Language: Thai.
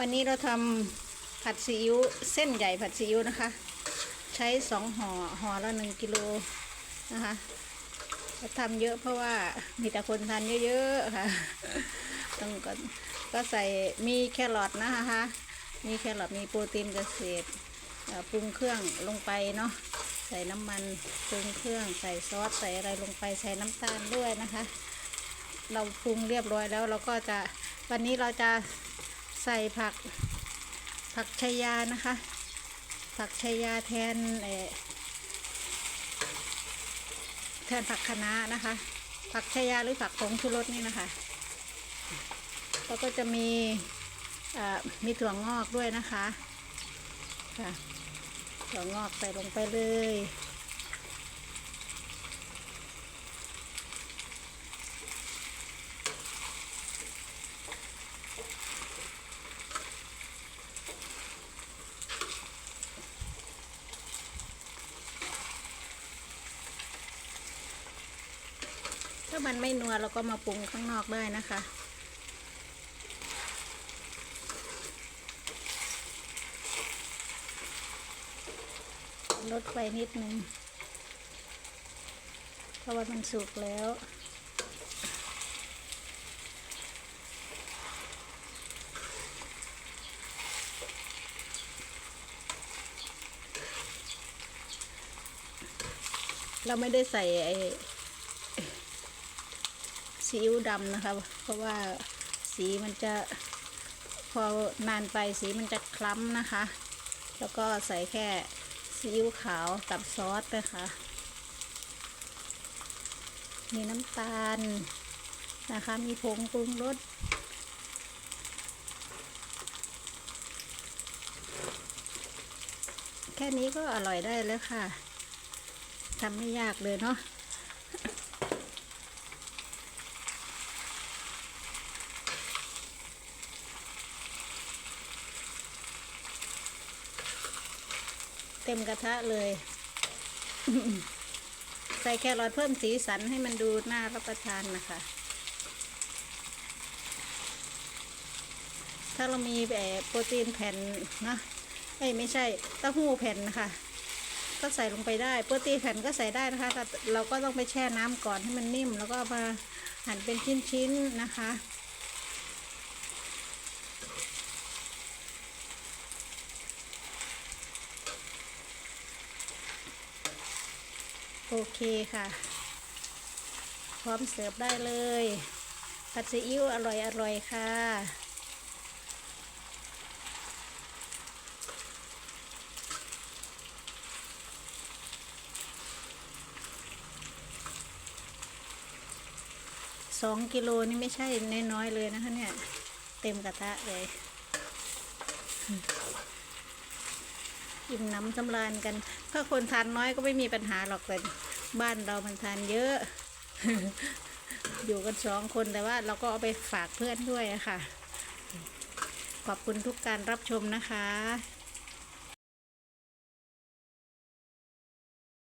วันนี้เราทำผัดซีอิ๊วเส้นใหญ่ผัดซีอิ๊วนะคะ ใช้สองห่อห่อละหนึ่งกิโลนะคะเราทำเยอะเพราะว่ามีแต่คนทานเยอะๆค่ะต้องก็ก็ใส่มีแครอทนะคะมีแครอทมีโปรตีนเกษตรเอ่อปรุงเครื่องลงไปเนาะใส่น้ำมันปรุงเครื่องใส่ซอสใส่อะไรลงไปใส่น้ำตาลด้วยนะคะ เราปรุงเรียบร้อยแล้วเราก็จะวันนี้เราจะ ใส่ผักผักชายานะคะ ผักชายาแทนเอแทนผักคะน้านะคะ ผักชายาหรือผักผงชูรสนี่นะคะแล้วก็จะมีมีถั่วงอกด้วยนะคะค่ะถั่วงอกใส่ลงไปเลย ถ้ามันไม่นัวเราก็มาปรุงข้างนอกได้นะคะ ลดไฟนิดนึง เพราะว่ามันสุกแล้วเราไม่ได้ใส่ไอ ซีอิ๊วดำนะคะ เพราะว่าสีมันจะพอนานไปสีมันจะคล้ำนะคะ แล้วก็ใส่แค่ซีอิ๊วขาวกับซอสนะคะมีน้ำตาลนะคะ มีผงปรุงรสแค่นี้ก็อร่อยได้แล้วค่ะทำไม่ยากเลยเนาะ เต็มกระทะเลย ใส่แครอทเพิ่มสีสันให้มันดูน่ารับประทานนะคะ ถ้าเรามีแบบโปรตีนแผ่นนะเอ้ยไม่ใช่เต้าหู้แผ่นนะคะก็ใส่ลงไปได้โปรตีนแผ่นก็ใส่ได้นะคะแต่เราก็ต้องไปแช่น้ำก่อนให้มันนิ่ม แล้วก็มาหั่นเป็นชิ้นๆนะคะ โอเคค่ะ พร้อมเสิร์ฟได้เลย ผัดซีอิ๊วอร่อยอร่อยค่ะสองกิโลนี่ไม่ใช่น้อยๆเลยนะคะเนี่ย เต็มกระทะเลย อิ่มน้ำสำราญกัน ถ้าคนทานน้อยก็ไม่มีปัญหาหรอกแต่บ้านเรามันทานเยอะ อยู่กันสองคนแต่ว่าเราก็เอาไปฝากเพื่อนด้วยะค่ะ ขอบคุณทุกการรับชมนะคะ